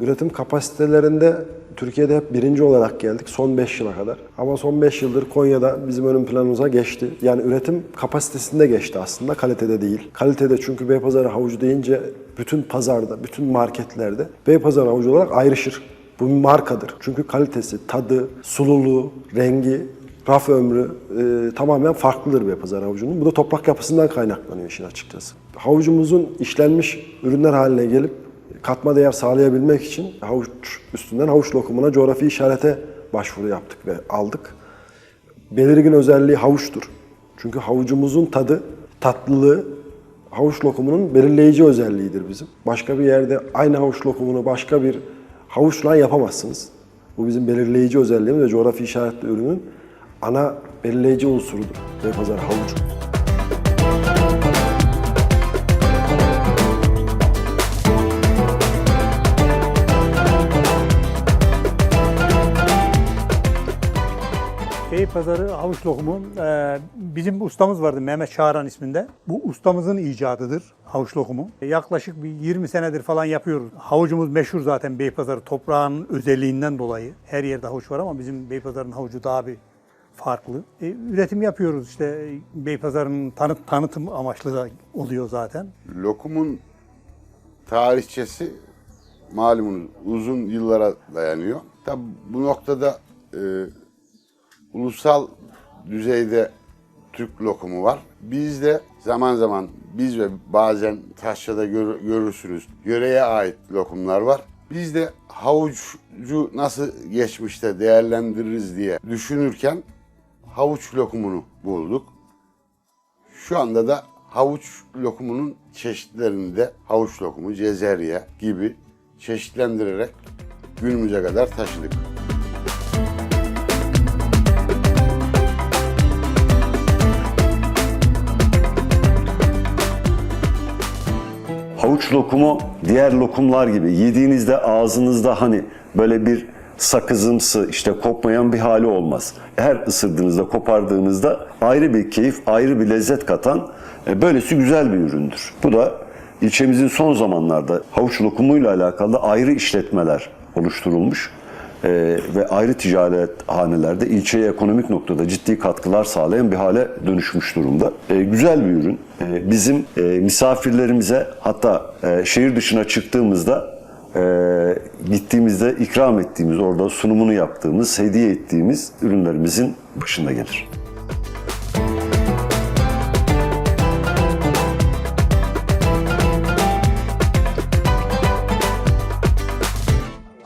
Üretim kapasitelerinde Türkiye'de hep birinci olarak geldik son 5 yıla kadar. Ama son 5 yıldır Konya'da bizim önüm planımıza geçti. Yani üretim kapasitesinde geçti aslında, kalitede değil. Kalitede çünkü Beypazarı havucu deyince bütün pazarda, bütün marketlerde Beypazarı havucu olarak ayrışır. Bu bir markadır. Çünkü kalitesi, tadı, sululuğu, rengi, raf ömrü e, tamamen farklıdır Beypazarı havucunun. Bu da toprak yapısından kaynaklanıyor işin açıkçası. Havucumuzun işlenmiş ürünler haline gelip katma değer sağlayabilmek için havuç üstünden havuç lokumuna coğrafi işarete başvuru yaptık ve aldık. Belirgin özelliği havuçtur. Çünkü havucumuzun tadı, tatlılığı havuç lokumunun belirleyici özelliğidir bizim. Başka bir yerde aynı havuç lokumunu başka bir havuçla yapamazsınız. Bu bizim belirleyici özelliğimiz ve coğrafi işaretli ürünün ana belirleyici unsurudur. Beypazarı havucu. Beypazarı havuç lokumu e, bizim ustamız vardı Mehmet Çağıran isminde. Bu ustamızın icadıdır havuç lokumu. Yaklaşık bir 20 senedir falan yapıyoruz. Havucumuz meşhur zaten Beypazarı toprağının özelliğinden dolayı. Her yerde havuç var ama bizim Beypazarı'nın havucu daha bir farklı. E, üretim yapıyoruz işte Beypazarı'nın tanıt, tanıtım amaçlı da oluyor zaten. Lokumun tarihçesi malumunuz uzun yıllara dayanıyor. Tabi bu noktada e, ulusal düzeyde Türk lokumu var. Biz de zaman zaman biz ve bazen taşrada gör- görürsünüz yöreye ait lokumlar var. Biz de havucu nasıl geçmişte değerlendiririz diye düşünürken havuç lokumunu bulduk. Şu anda da havuç lokumunun çeşitlerini de havuç lokumu, cezerye gibi çeşitlendirerek günümüze kadar taşıdık. Havuç lokumu diğer lokumlar gibi yediğinizde ağzınızda hani böyle bir sakızımsı işte kopmayan bir hali olmaz. Her ısırdığınızda, kopardığınızda ayrı bir keyif, ayrı bir lezzet katan e, böylesi güzel bir üründür. Bu da ilçemizin son zamanlarda havuç lokumuyla alakalı ayrı işletmeler oluşturulmuş e, ve ayrı ticaret hanelerde ilçeye ekonomik noktada ciddi katkılar sağlayan bir hale dönüşmüş durumda. E, güzel bir ürün. E, bizim e, misafirlerimize hatta e, şehir dışına çıktığımızda e, gittiğimizde ikram ettiğimiz, orada sunumunu yaptığımız, hediye ettiğimiz ürünlerimizin başında gelir.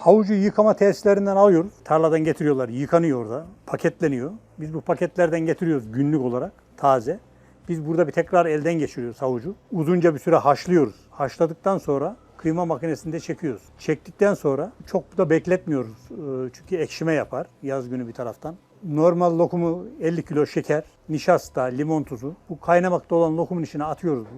Havucu yıkama tesislerinden alıyoruz. Tarladan getiriyorlar, yıkanıyor orada, paketleniyor. Biz bu paketlerden getiriyoruz günlük olarak, taze. Biz burada bir tekrar elden geçiriyoruz havucu. Uzunca bir süre haşlıyoruz. Haşladıktan sonra kıyma makinesinde çekiyoruz. Çektikten sonra çok da bekletmiyoruz. Ee, Çünkü ekşime yapar yaz günü bir taraftan. Normal lokumu 50 kilo şeker, nişasta, limon tuzu. Bu kaynamakta olan lokumun içine atıyoruz.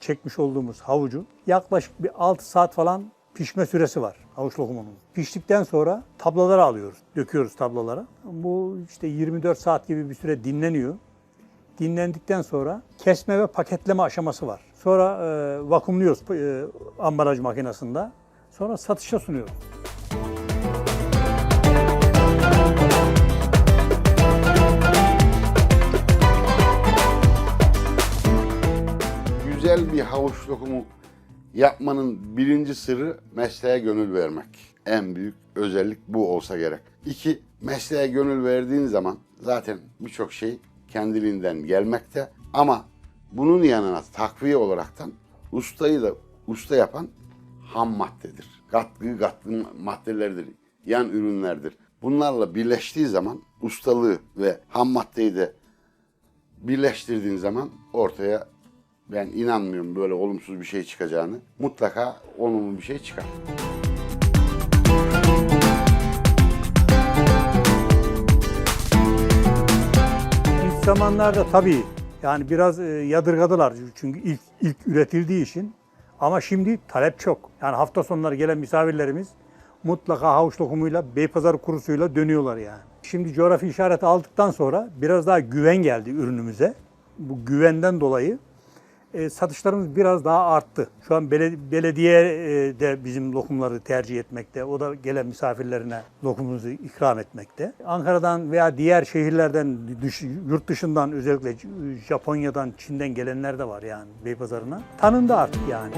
Çekmiş olduğumuz havucu. Yaklaşık bir 6 saat falan pişme süresi var havuç lokumunun. Piştikten sonra tablalara alıyoruz. Döküyoruz tablalara. Bu işte 24 saat gibi bir süre dinleniyor. Dinlendikten sonra kesme ve paketleme aşaması var. Sonra e, vakumluyoruz e, ambalaj makinesinde. Sonra satışa sunuyoruz. Güzel bir havuç lokumu yapmanın birinci sırrı mesleğe gönül vermek. En büyük özellik bu olsa gerek. İki, mesleğe gönül verdiğin zaman zaten birçok şey kendiliğinden gelmekte. Ama bunun yanına takviye olaraktan ustayı da usta yapan ham maddedir. Katkı katkı maddelerdir. Yan ürünlerdir. Bunlarla birleştiği zaman ustalığı ve ham maddeyi de birleştirdiğin zaman ortaya ben inanmıyorum böyle olumsuz bir şey çıkacağını. Mutlaka olumlu bir şey çıkar. İlk zamanlarda tabii yani biraz e, yadırgadılar çünkü ilk ilk üretildiği için. Ama şimdi talep çok. Yani hafta sonları gelen misafirlerimiz mutlaka havuç lokumuyla, Beypazarı kurusuyla dönüyorlar yani. Şimdi coğrafi işareti aldıktan sonra biraz daha güven geldi ürünümüze. Bu güvenden dolayı e, satışlarımız biraz daha arttı. Şu an bele- belediye e, de bizim lokumları tercih etmekte. O da gelen misafirlerine lokumumuzu ikram etmekte. Ankara'dan veya diğer şehirlerden, dış, yurt dışından özellikle Japonya'dan, Çin'den gelenler de var yani Beypazarı'na. Tanındı artık yani.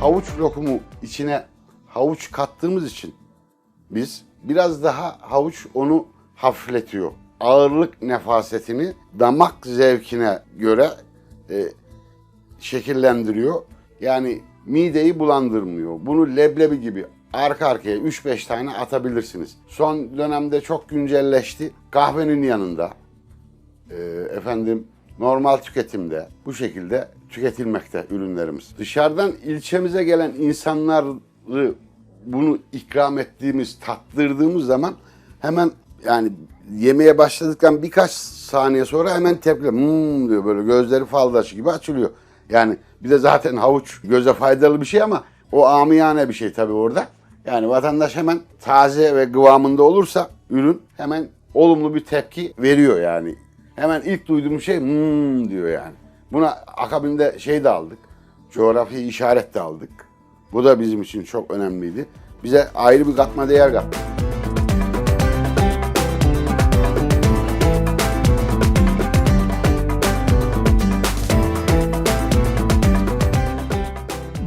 havuç lokumu içine havuç kattığımız için biz biraz daha havuç onu hafifletiyor. Ağırlık nefasetini damak zevkine göre e, şekillendiriyor. Yani mideyi bulandırmıyor. Bunu leblebi gibi arka arkaya 3-5 tane atabilirsiniz. Son dönemde çok güncelleşti. Kahvenin yanında e, efendim normal tüketimde bu şekilde tüketilmekte ürünlerimiz. Dışarıdan ilçemize gelen insanları bunu ikram ettiğimiz, tattırdığımız zaman hemen yani yemeye başladıktan birkaç saniye sonra hemen tepki hmm diyor böyle gözleri faldaşı gibi açılıyor. Yani bir de zaten havuç göze faydalı bir şey ama o amiyane bir şey tabii orada. Yani vatandaş hemen taze ve kıvamında olursa ürün hemen olumlu bir tepki veriyor yani. Hemen ilk duyduğum şey hmm diyor yani. Buna akabinde şey de aldık. Coğrafi işaret de aldık. Bu da bizim için çok önemliydi. Bize ayrı bir katma değer kattı.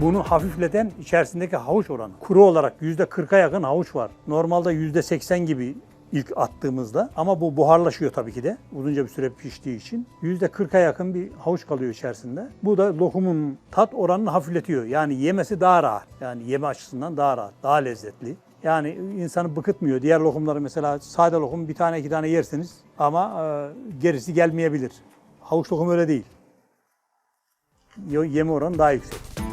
Bunu hafifleten içerisindeki havuç oranı. Kuru olarak %40'a yakın havuç var. Normalde %80 gibi ilk attığımızda ama bu buharlaşıyor tabii ki de uzunca bir süre piştiği için. %40'a yakın bir havuç kalıyor içerisinde. Bu da lokumun tat oranını hafifletiyor. Yani yemesi daha rahat. Yani yeme açısından daha rahat, daha lezzetli. Yani insanı bıkıtmıyor. Diğer lokumları mesela sade lokum bir tane iki tane yersiniz ama e, gerisi gelmeyebilir. Havuç lokum öyle değil. Yeme oranı daha yüksek.